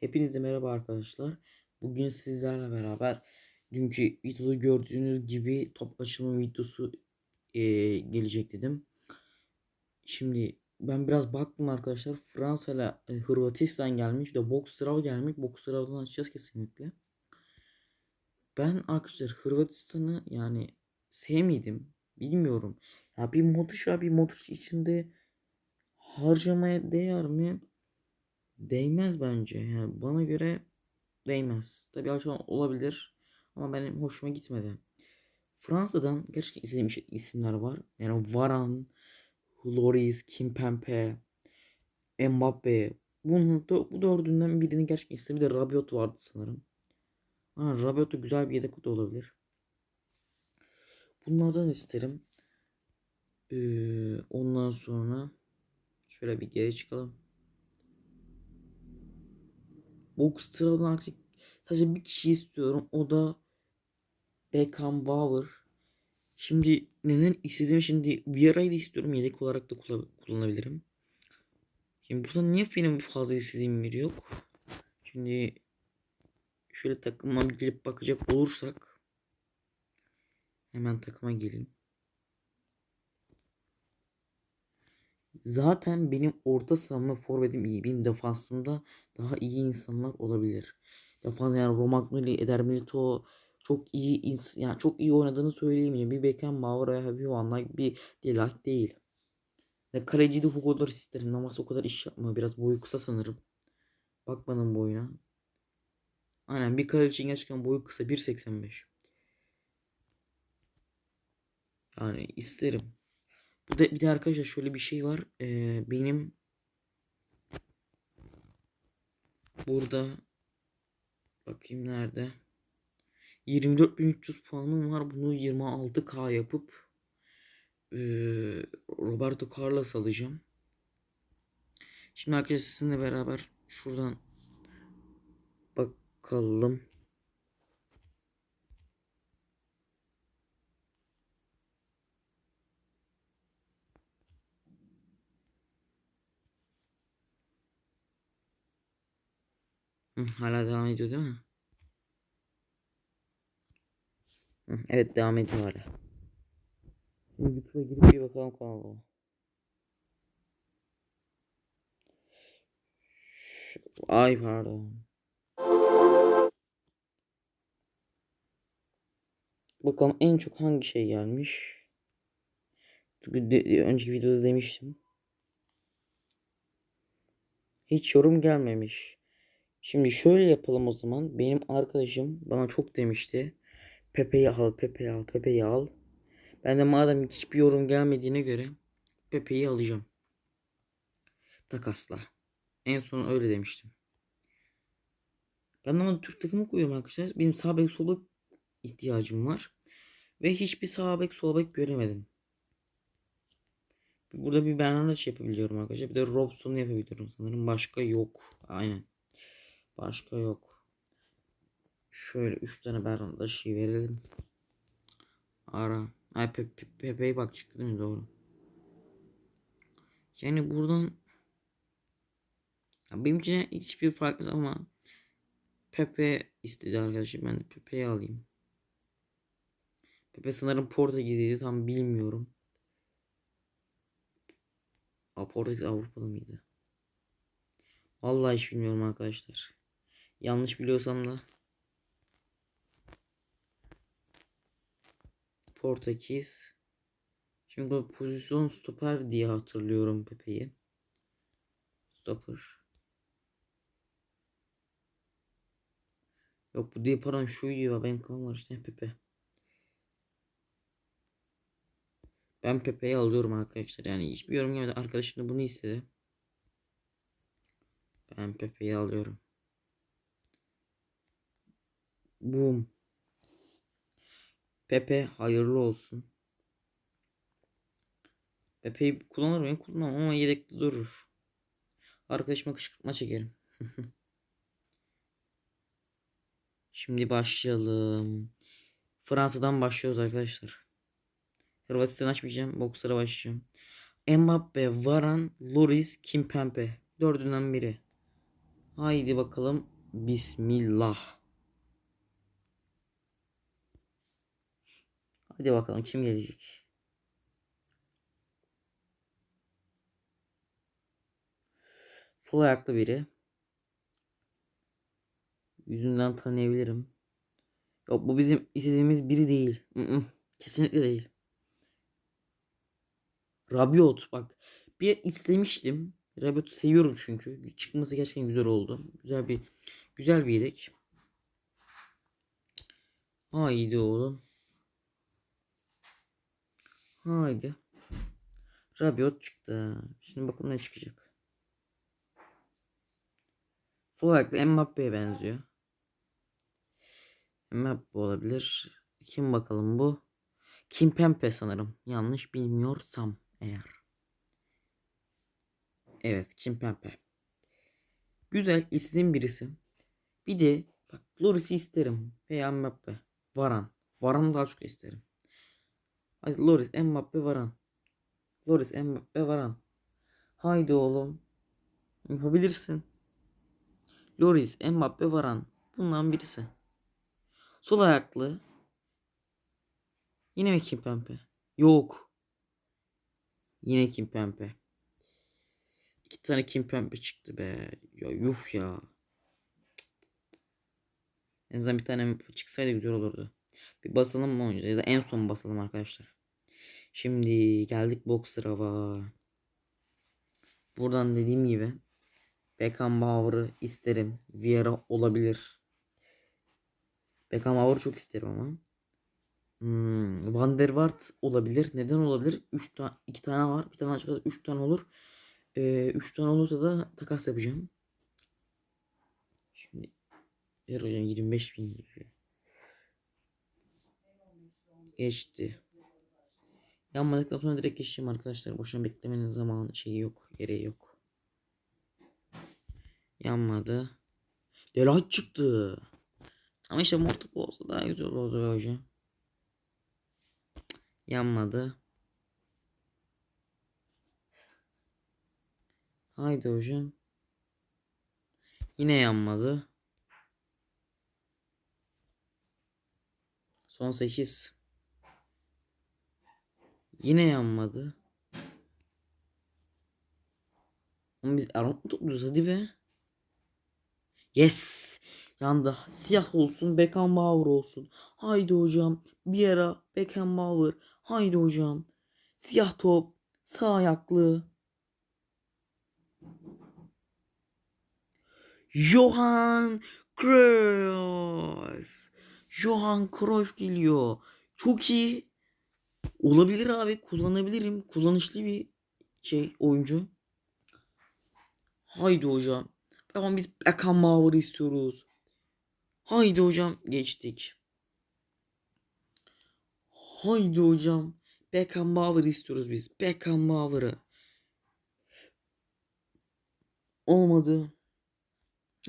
Hepinize merhaba arkadaşlar. Bugün sizlerle beraber dünkü videoda gördüğünüz gibi top açılma videosu eee, gelecek dedim. Şimdi ben biraz baktım arkadaşlar. Fransa ile e, Hırvatistan gelmiş. De Boxstrava gelmiş. Boxstrava'dan açacağız kesinlikle. Ben arkadaşlar Hırvatistan'ı yani sevmedim. Bilmiyorum. Ya bir Modric var bir Modric içinde harcamaya değer mi? Değmez bence. Yani bana göre değmez. Tabii harcama olabilir ama benim hoşuma gitmedi. Fransa'dan gerçekten izlediğim isimler var. Yani Varane, Lloris, Kimpembe, Mbappe. Bunun, dö- bu dördünden birini gerçekten istedim. Bir de Rabiot vardı sanırım. Ha, Rabiot da güzel bir yedek de olabilir. Bunlardan isterim. Ee, ondan sonra şöyle bir geri çıkalım. Boxstraw'dan artık sadece bir kişi istiyorum. O da Beckenbauer. Şimdi neden istediğim şimdi Vieira'yı da istiyorum. Yedek olarak da kullan- kullanabilirim. Şimdi burada niye benim fazla istediğim biri yok? Şimdi şöyle takıma gelip bakacak olursak hemen takıma geleyim. Zaten benim orta saham ve forvetim iyi. Benim defansımda daha iyi insanlar olabilir. Defans yani Romagnoli, Eder Milito çok iyi yani çok iyi oynadığını söyleyemeyeceğim. Bir Beckenbauer veya bir Van Dijk bir Delight değil. Ve kaleci de Hugo Lloris isterim. Navas o kadar iş yapmıyor. Biraz boyu kısa sanırım. Bakmadım boyuna. Aynen bir kaleci gerçekten boyu kısa 1.85. Yani isterim. Bir de, bir de arkadaşlar şöyle bir şey var. Ee, benim burada bakayım nerede? 24.300 puanım var. Bunu 26k yapıp ee, Roberto Carlos alacağım. Şimdi arkadaşlar sizinle beraber şuradan bakalım. Hala devam ediyor değil mi? Evet devam ediyor hala. Şimdi YouTube'a girip bir bakalım kanalıma. Ay pardon. Bakalım en çok hangi şey gelmiş. Çünkü de- önceki videoda demiştim. Hiç yorum gelmemiş. Şimdi şöyle yapalım o zaman. Benim arkadaşım bana çok demişti. Pepe'yi al, Pepe'yi al, Pepe'yi al. Ben de madem hiçbir yorum gelmediğine göre Pepe'yi alacağım. Takasla. En son öyle demiştim. Ben ama Türk takımı koyuyorum arkadaşlar. Benim sağ bek sol bek ihtiyacım var. Ve hiçbir sağ bek sol bek göremedim. Burada bir Bernardes yapabiliyorum arkadaşlar. Bir de Robson'u yapabiliyorum sanırım. Başka yok. Aynen. Başka yok. Şöyle 3 tane Bernardes'i verelim. Ara. Ay Pe Pe Pepe'ye bak çıktı değil mi? Doğru. Yani buradan ya benim için hiçbir fark yok ama Pepe istedi arkadaşlar. Ben de Pepe'yi alayım. Pepe sanırım Portekiz'iydi. Tam bilmiyorum. Portekiz Avrupa'da mıydı? Vallahi hiç bilmiyorum arkadaşlar. Yanlış biliyorsam da Portekiz. Şimdi bu pozisyon stoper diye hatırlıyorum Pepe'yi. Stopper. Yok bu değil pardon şuydu ya benim kafam var işte Pepe. Ben Pepe'yi alıyorum arkadaşlar. Yani hiçbir yorum gelmedi. Arkadaşım da bunu istedi. Ben Pepe'yi alıyorum. Boom. Pepe hayırlı olsun. Pepe'yi kullanır mıyım? Kullanmam ama yedekte durur. Arkadaşıma kışkırtma çekerim. Şimdi başlayalım. Fransa'dan başlıyoruz arkadaşlar. Hırvatistan açmayacağım. Bokslara başlayacağım. Mbappe, Varane, Lloris, Kimpembe. Dördünden biri. Haydi bakalım. Bismillah. Hadi bakalım kim gelecek? Sol ayaklı biri. Yüzünden tanıyabilirim. Yok bu bizim istediğimiz biri değil. Kesinlikle değil. Rabiot bak. Bir istemiştim. Rabiot'u seviyorum çünkü. Çıkması gerçekten güzel oldu. Güzel bir güzel bir yedek. Haydi oğlum. Haydi. Rabiot çıktı. Şimdi bakalım ne çıkacak. Sol ayaklı Mbappe'ye benziyor. Mbappe olabilir. Kim bakalım bu? Kim Pempe sanırım. Yanlış bilmiyorsam eğer. Evet Kim Pempe. Güzel istediğim birisi. Bir de bak Loris'i isterim. Veya Mbappe. Varan. Varan'ı daha çok isterim. Hadi Loris, Mbappe, Varan. Loris, Mbappe, Varan. Haydi oğlum. Yapabilirsin. Loris, Mbappe, Varan. Bundan birisi. Sol ayaklı. Yine mi Kimpempe? Yok. Yine Kimpempe. İki tane Kimpempe çıktı be. Ya yuh ya. En azından bir tane çıksaydı güzel olurdu. Bir basalım mı oynayacağız? Ya da en son basalım arkadaşlar. Şimdi geldik Boxer'a. Buradan dediğim gibi Beckenbauer'ı isterim. Vieira olabilir. Beckenbauer'ı çok isterim ama. Hmm, Van der Waart olabilir. Neden olabilir? 3 tane 2 tane var. Bir tane çıkarsa 3 tane olur. 3 ee, tane olursa da takas yapacağım. Şimdi ver hocam 25 bin gibi. Geçti. Yanmadıktan sonra direkt geçeceğim arkadaşlar. Boşuna beklemenin zamanı şeyi yok. Gereği yok. Yanmadı. Delight çıktı. Ama işte mortuk olsa daha güzel olurdu hocam. Yanmadı. Haydi hocam. Yine yanmadı. Son 8. Yine yanmadı. Ama biz Arnold mu topluyoruz hadi be. Yes. Yandı. Siyah olsun Beckenbauer olsun. Haydi hocam. Bir ara Beckenbauer. Haydi hocam. Siyah top. Sağ ayaklı. Johan Cruyff. Johan Cruyff geliyor. Çok iyi. Olabilir abi. Kullanabilirim. Kullanışlı bir şey oyuncu. Haydi hocam. Tamam biz Beckenbauer'ı istiyoruz. Haydi hocam geçtik. Haydi hocam. Beckenbauer istiyoruz biz. Beckenbauer'ı. Olmadı.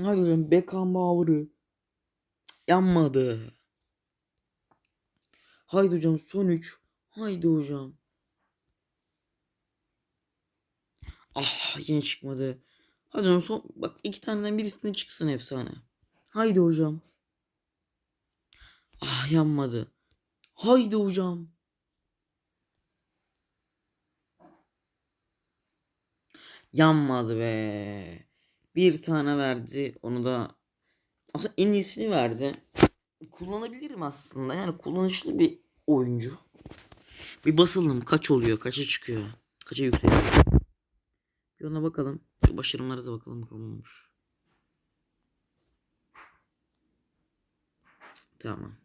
Haydi hocam Beckenbauer'ı. Yanmadı. Haydi hocam son 3. Haydi hocam. Ah yine çıkmadı. Hadi hocam son bak iki taneden birisine çıksın efsane. Haydi hocam. Ah yanmadı. Haydi hocam. Yanmadı be. Bir tane verdi. Onu da aslında en iyisini verdi. Kullanabilirim aslında. Yani kullanışlı bir oyuncu. Bir basalım. Kaç oluyor? Kaça çıkıyor? Kaça yükseliyor? Bir ona bakalım. Şu başarımlara da bakalım bakalım olmuş. Tamam.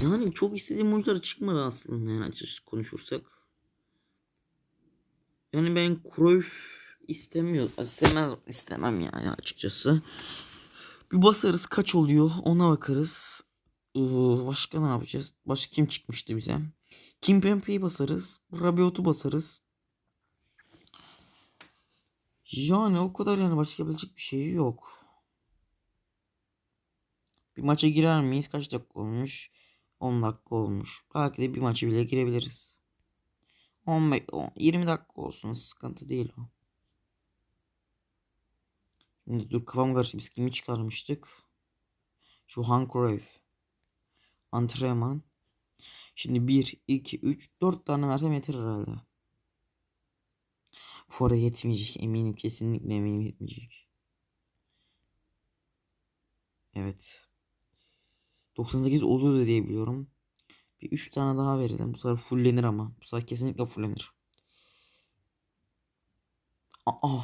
Yani çok istediğim oyuncular çıkmadı aslında yani açıkçası konuşursak. Yani ben Cruyff istemiyor. istemez istemem yani açıkçası. Bir basarız kaç oluyor ona bakarız. Başka ne yapacağız? Başka kim çıkmıştı bize? Kim Pempe'yi basarız. Rabiot'u basarız. Yani o kadar yani başka yapabilecek bir şey yok. Bir maça girer miyiz? Kaç dakika olmuş? 10 dakika olmuş. Belki de bir maçı bile girebiliriz. 15, 20 dakika olsun sıkıntı değil o. Şimdi dur kafam karıştı. Biz kimi çıkarmıştık? Şu Han Cruyff. Antrenman. Şimdi 1, 2, 3, 4 tane versem yeter herhalde. Arada yetmeyecek. Eminim kesinlikle eminim yetmeyecek. Evet. 98 oluyor diye biliyorum. Bir 3 tane daha verelim. Bu sefer fullenir ama. Bu sefer kesinlikle fullenir. Aa.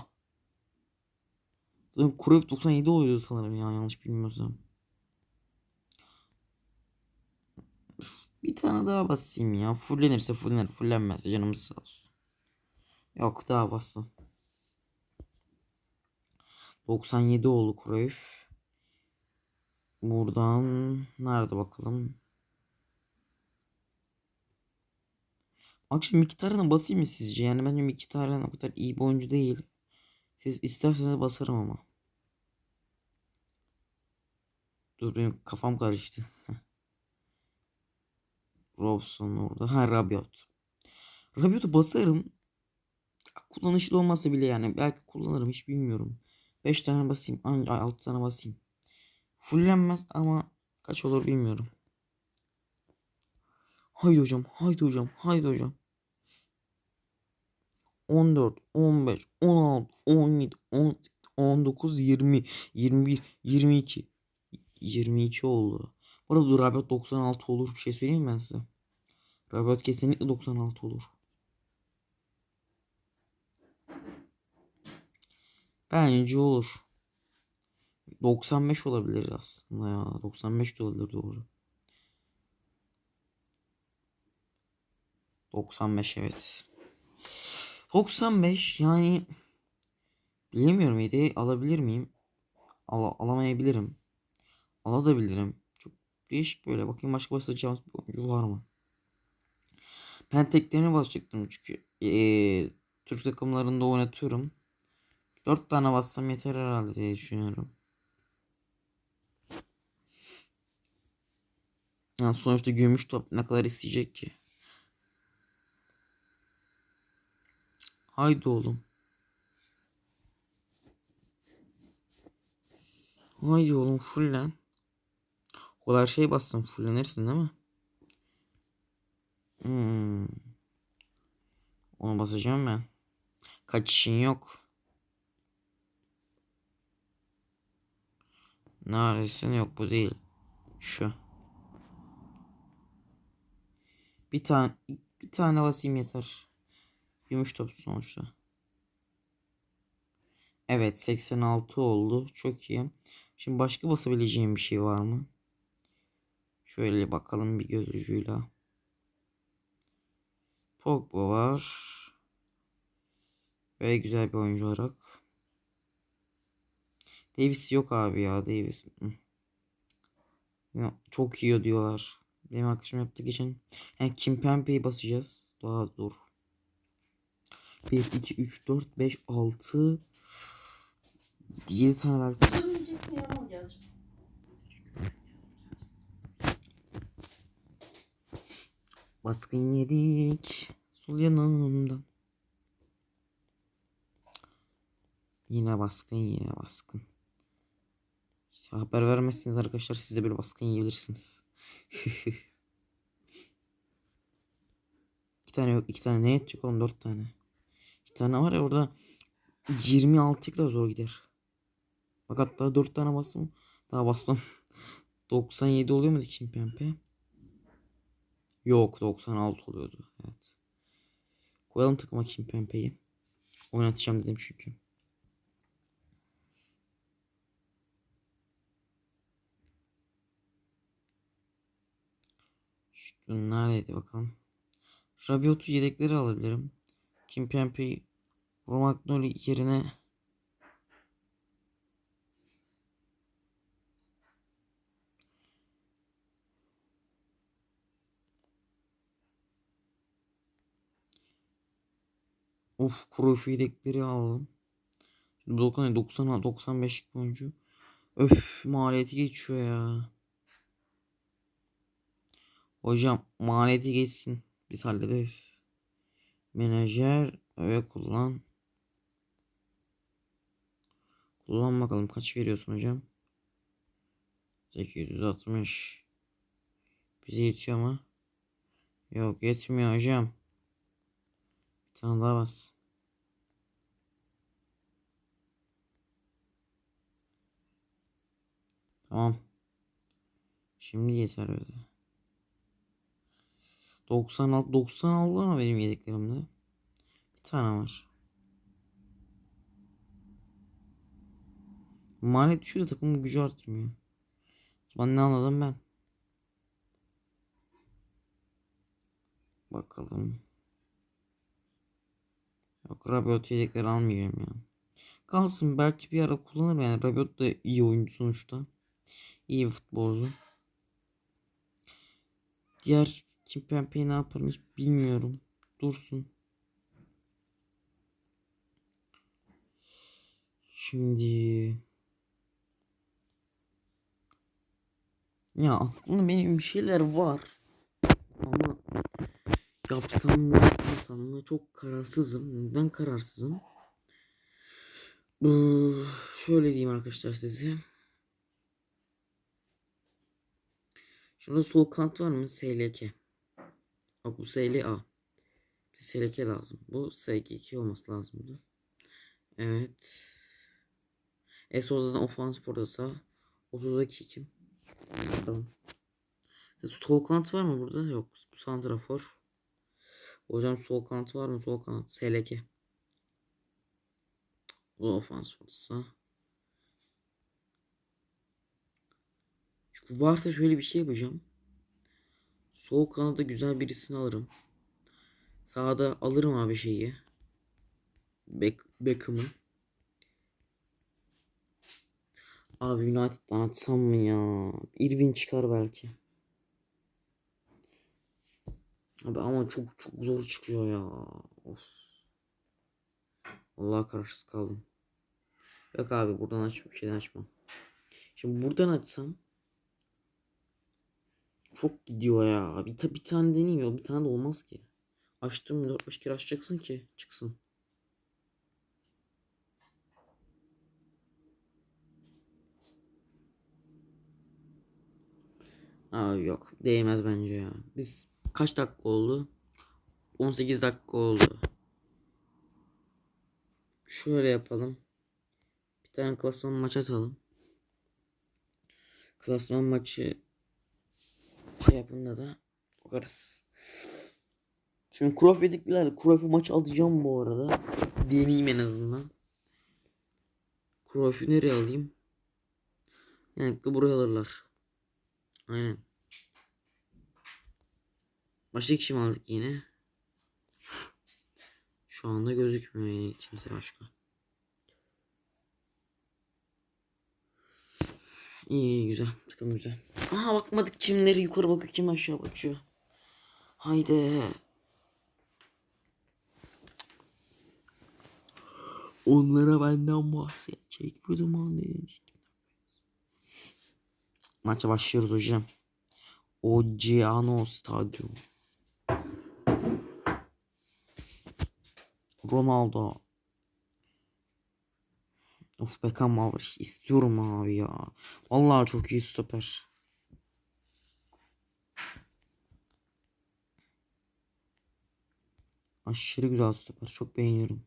Zaten Cruyff 97 oluyordu sanırım ya yanlış bilmiyorsam. Bir tane daha basayım ya. Fullenirse fullenir. Fullenmezse canımız sağ olsun. Yok daha basmam. 97 oldu Cruyff. Buradan nerede bakalım? Akşam Mkhitaryan'a basayım mı sizce? Yani bence Mkhitaryan o kadar iyi bir oyuncu değil. Siz isterseniz basarım ama. Dur benim kafam karıştı. Robson orada. Ha Rabiot. Rabiot'u basarım. Kullanışlı olmasa bile yani. Belki kullanırım hiç bilmiyorum. 5 tane basayım. 6 tane basayım. Fullenmez ama kaç olur bilmiyorum. Haydi hocam. Haydi hocam. Haydi hocam. 14, 15, 16, 17, 18, 19, 20, 21, 22. 22 oldu. Bu arada Rabiot 96 olur. Bir şey söyleyeyim ben size. Rabiot kesinlikle 96 olur. Bence olur. 95 olabilir aslında ya. 95 de olabilir doğru. 95 evet. 95 yani bilemiyorum hediye alabilir miyim? Al alamayabilirim. Alabilirim. Değişik böyle. Bakayım başka basacağımız bir oyuncu var mı? Ben teklerini basacaktım çünkü ee, Türk takımlarında oynatıyorum. 4 tane bassam yeter herhalde diye düşünüyorum. Yani sonuçta gümüş top ne kadar isteyecek ki? Haydi oğlum. Haydi oğlum fullen. O şey bastım fullenirsin değil mi? Hmm. Onu basacağım ben. Kaçışın yok. Neredesin? Yok bu değil. Şu. Bir tane bir tane basayım yeter. Gümüş top sonuçta. Evet 86 oldu. Çok iyi. Şimdi başka basabileceğim bir şey var mı? Şöyle bakalım bir göz ucuyla. Pogba var. Ve güzel bir oyuncu olarak. Davis yok abi ya Davis. Ya, çok iyi diyorlar. Benim arkadaşım yaptı geçen. Yani Kim Pempe'yi basacağız. Daha dur. 1, 2, 3, 4, 5, 6 7 tane var. Baskın yedik. Sol yanımdan. Yine baskın yine baskın. İşte haber vermezsiniz arkadaşlar siz de böyle baskın yiyebilirsiniz. iki tane yok iki tane ne yetecek oğlum dört tane. İki tane var ya orada 26 kadar zor gider. Bak hatta 4 tane bastım. Daha basmam. 97 oluyor mu Kim Pempe? Yok 96 oluyordu. Evet. Koyalım takıma Kim Pempe'yi. Oynatacağım dedim çünkü. Şu neredeydi bakalım. Rabiot'u yedekleri alabilirim. Kim Pempe'yi Romagnoli yerine Of Cruyff yedekleri aldım. Şimdi 90 90 95 oyuncu. Öf maliyeti geçiyor ya. Hocam maliyeti geçsin. Biz hallederiz. Menajer öve kullan. Kullan bakalım kaç veriyorsun hocam? 860. Bize yetiyor mu? Yok yetmiyor hocam. Bir tane daha bas. Tamam. Şimdi yeter öyle. 96 96 ama benim yedeklerimde. Bir tane var. Maliyet düşüyor da takımın gücü artmıyor. Zaman ne anladım ben? Bakalım. Yok Rabiot yedekleri almayacağım ya. Kalsın belki bir ara kullanırım yani. Rabiot da iyi oyuncu sonuçta. İyi bir futbolcu. Diğer Kimpembe'yi ne yaparım hiç bilmiyorum. Dursun. Şimdi ya aklımda benim bir şeyler var. Ama yapsam mı yapmasam mı çok kararsızım. Neden kararsızım? Ee, şöyle diyeyim arkadaşlar size. Şurada sol kanat var mı? SLK. Bak bu SLA. SLK lazım. Bu SG2 olması lazımdı. Evet. Esoza'dan ofansif orada Osozaki kim? Bakalım. Sol kanat var mı burada? Yok. Bu santrafor. Hocam sol kanat var mı? Sol kanat. SLK. Bu da ofansif orada Çünkü varsa şöyle bir şey yapacağım. Sol kanada güzel birisini alırım. Sağda alırım abi şeyi. Beck Beckham'ı. Abi United'dan atsam mı ya? Irvin çıkar belki. Abi ama çok çok zor çıkıyor ya. Of. Allah kararsız kaldım. Yok abi buradan aç bir şeyden açmam. Şimdi buradan açsam çok gidiyor ya. Bir, ta, bir tane deniyor. Bir tane de olmaz ki. Açtım 4-5 kere açacaksın ki çıksın. Abi yok. Değmez bence ya. Biz kaç dakika oldu? 18 dakika oldu. Şöyle yapalım. Bir tane klasman maç atalım. Klasman maçı şey yapında da bakarız. Şimdi Cruyff yedikler. Cruyff'u maç alacağım bu arada. Deneyeyim en azından. Cruyff'u nereye alayım? Genellikle buraya alırlar. Aynen. Başka kişi mi aldık yine? Şu anda gözükmüyor kimse başka. İyi, güzel. Takım güzel. Aha bakmadık kimleri yukarı bakıyor kim aşağı bakıyor. Haydi. Onlara benden bahsedecek bir zaman dedim. Maça başlıyoruz hocam. Oceano Stadyum. Ronaldo. Of Beckham var. İstiyorum abi ya. Vallahi çok iyi stoper. Aşırı güzel stoper. Çok beğeniyorum.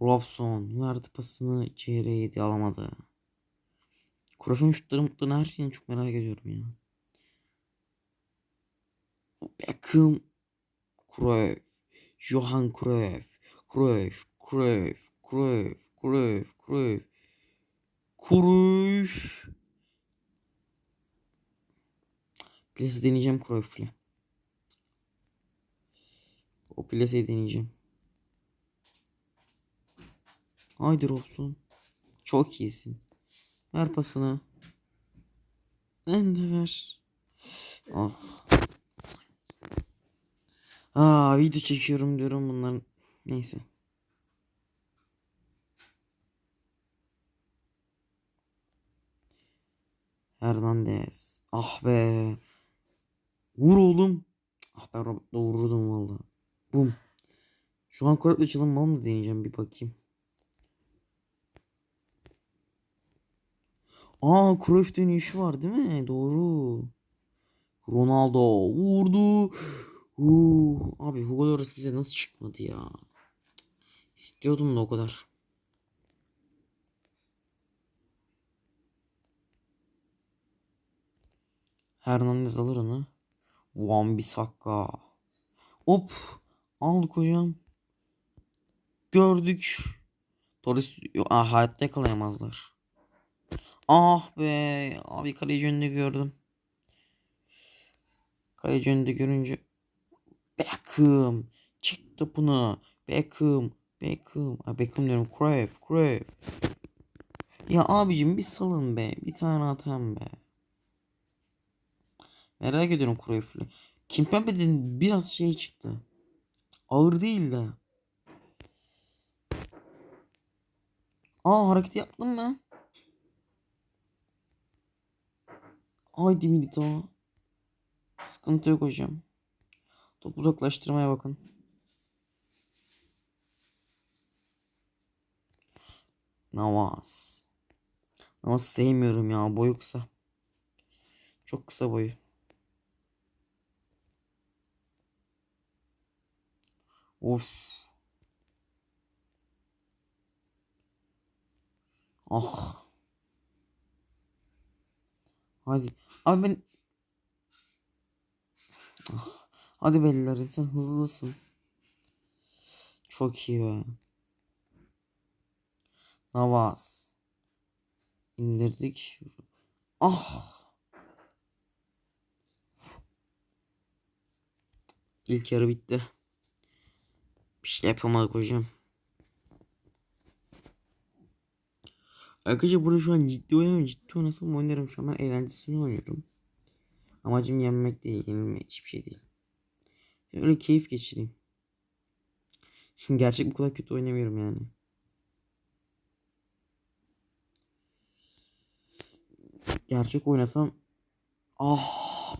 Robson verdi pasını içeriye yedi alamadı. Cruyff'un şutları mutlarını her şeyini çok merak ediyorum ya. Beckham Cruyff Johan Cruyff Cruyff Cruyff Cruyff Cruyff Cruyff Cruyff Plase deneyeceğim Cruyff'le. O plaseyi deneyeceğim. Haydi Robson. Çok iyisin. Ver pasını. Ben de ver. Ah. Aa video çekiyorum diyorum bunların. Neyse. Hernandez. Ah be. Vur oğlum. Ah ben Robert'la vururdum valla. Bum. Şu an Korep'le çalınmalı mı deneyeceğim bir bakayım. Aa Cruyff dönüşü var değil mi? Doğru. Ronaldo vurdu. Huu. Abi Hugo Lloris bize nasıl çıkmadı ya? İstiyordum da o kadar. Hernandez alır onu. Wan Bissaka. Hop. Aldık hocam. Gördük. Torres ah, hayatta yakalayamazlar. Ah be. Abi kaleci önünde gördüm. Kaleci önünde görünce Beckham. Çek topunu. Beckham. Beckham. Ha, Beckham diyorum. Cruyff. Cruyff. Ya abicim bir salın be. Bir tane atan be. Merak ediyorum Cruyff'le. Kimpembe'den biraz şey çıktı. Ağır değil de. Aa hareket yaptım mı? Haydi Milito. Sıkıntı yok hocam. Top uzaklaştırmaya bakın. Navas. Navas sevmiyorum ya boyu kısa. Çok kısa boyu. Of. Ah. Hadi. Abi ben Ah. Hadi bellerin sen hızlısın. Çok iyi be. Navas. İndirdik. Ah. İlk yarı bitti. Bir şey yapamadık hocam. Arkadaşlar burada şu an ciddi oynamıyorum. Ciddi oynasam oynarım şu an. Ben eğlencesini oynuyorum. Amacım yenmek değil, yenilmek hiçbir şey değil. Öyle keyif geçireyim. Şimdi gerçek bu kadar kötü oynamıyorum yani. Gerçek oynasam ah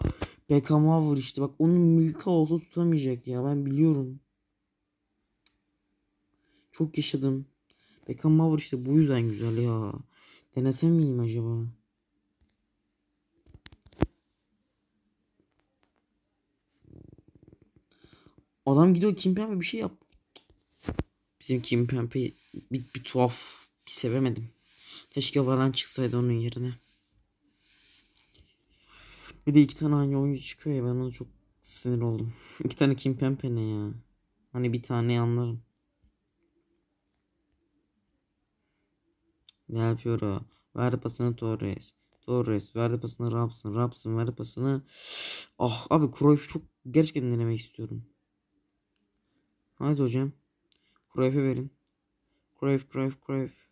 Beckham'a vur işte bak onun Milka olsa tutamayacak ya ben biliyorum. Çok yaşadım. Beckham'a vur işte bu yüzden güzel ya. Denesem miyim acaba? Adam gidiyor Kimpembe bir şey yap. Bizim Kimpembe bir, bir tuhaf. Bir sevemedim. Keşke Varan çıksaydı onun yerine. Bir de iki tane aynı oyuncu çıkıyor ya ben ona çok sinir oldum. iki tane Kimpembe ne ya? Hani bir tane anlarım. Ne yapıyor o? Verdi pasını Torres. Torres verdi pasını Rapsın. Rapsın verdi pasını. Ah abi Cruyff çok gerçekten denemek istiyorum. Haydi hocam. Cruyff'e verin. Cruyff, Cruyff, Cruyff.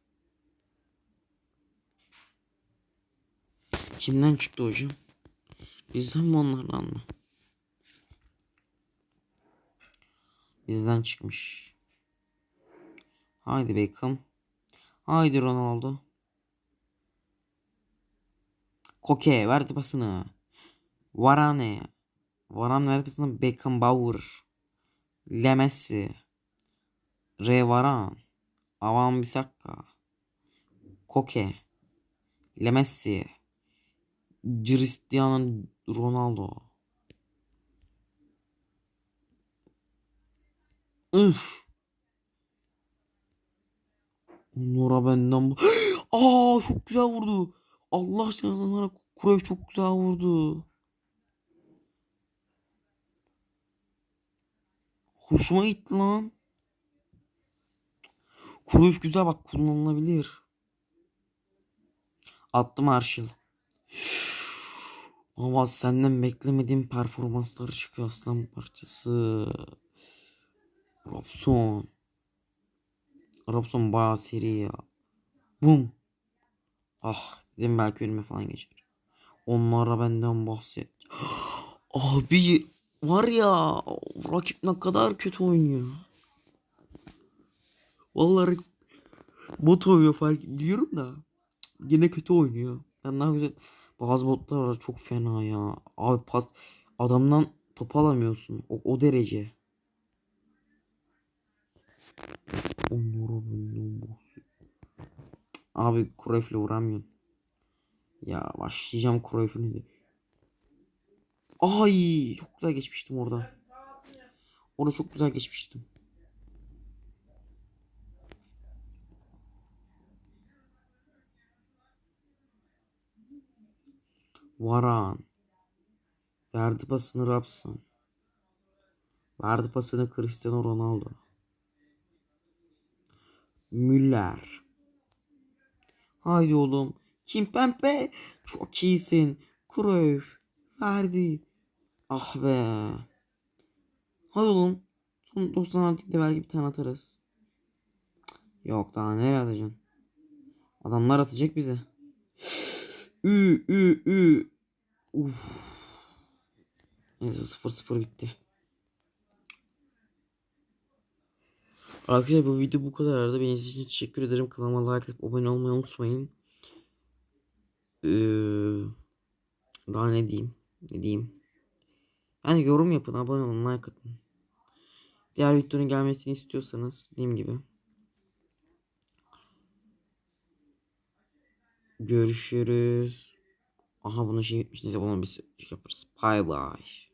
Kimden çıktı hocam? Bizden mi onlardan mı? Bizden çıkmış. Haydi Beckham. Haydi Ronaldo. Koke verdi pasını. Varane. Varane verdi pasını Beckham Bauer. Lemessi. Revaran. Avan Bisakka. Koke. Lemessi. Cristiano Ronaldo. Üf. Nora benden bu. Aa çok güzel vurdu. Allah aşkına Cruyff çok güzel vurdu. Hoşuma gitti lan. Cruyff güzel bak kullanılabilir. Attım Arşil. Ama senden beklemediğim performansları çıkıyor aslan parçası. Robson. Robson bayağı seri ya. Bum. Ah dedim belki önüme falan geçer. Onlara benden bahset. Abi var ya rakip ne kadar kötü oynuyor. Vallahi bot oynuyor fark biliyorum da. Yine kötü oynuyor. Ben daha güzel. Bazı botlar var çok fena ya. Abi pas adamdan top alamıyorsun. O, o derece. Abi Cruyff'le vuramıyorsun. Ya başlayacağım Cruyff'un dedi. Ay çok güzel geçmiştim orada. Orada çok güzel geçmiştim. Varan. Verdi pasını Robson. Verdi pasını Cristiano Ronaldo. Müller. Haydi oğlum. Kimpembe. Çok iyisin. Cruyff. Verdi. Ah be. Hadi oğlum. Son 90 artık da belki bir tane atarız. Yok daha nereye atacaksın? Adamlar atacak bize. Ü ü ü. Uf. Neyse 0-0 bitti. Arkadaşlar bu video bu kadardı. Beni izlediğiniz için teşekkür ederim. Kanalıma like atıp abone olmayı unutmayın. Ee, daha ne diyeyim? Ne diyeyim? Yani yorum yapın, abone olun, like atın. Diğer videonun gelmesini istiyorsanız dediğim gibi. Görüşürüz. Aha bunun şey bitmiş. Neyse bunu bir şey yaparız. Bye bye.